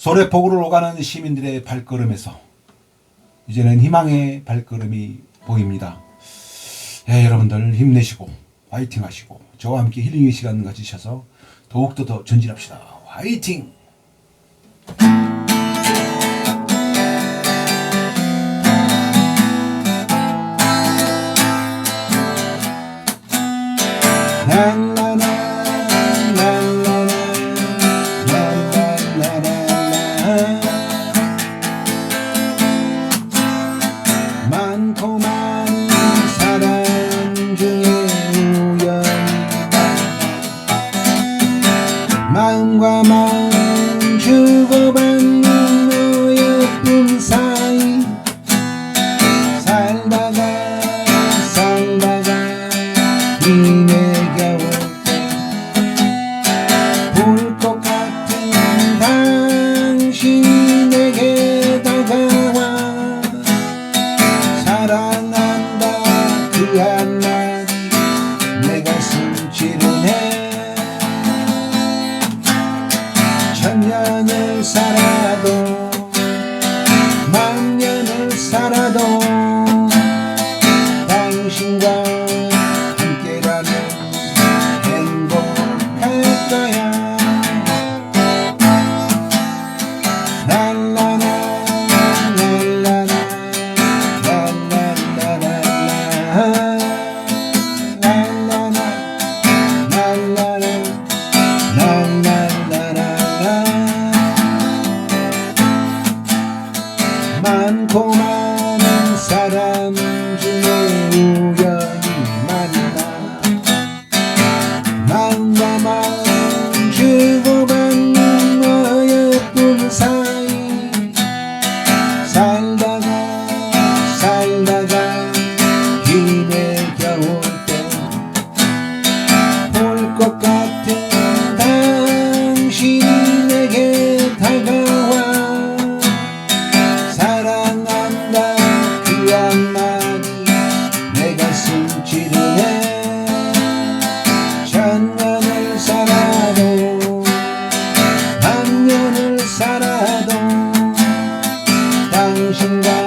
소래폭으로 오가는 시민들의 발걸음에서 이제는 희망의 발걸음이 보입니다. 예, 여러분들 힘내시고 화이팅 하시고 저와 함께 힐링의 시간 가지셔서 더욱더 더 전진합시다. 화이팅! 난 home. 인생을 살아 saran Russian guy.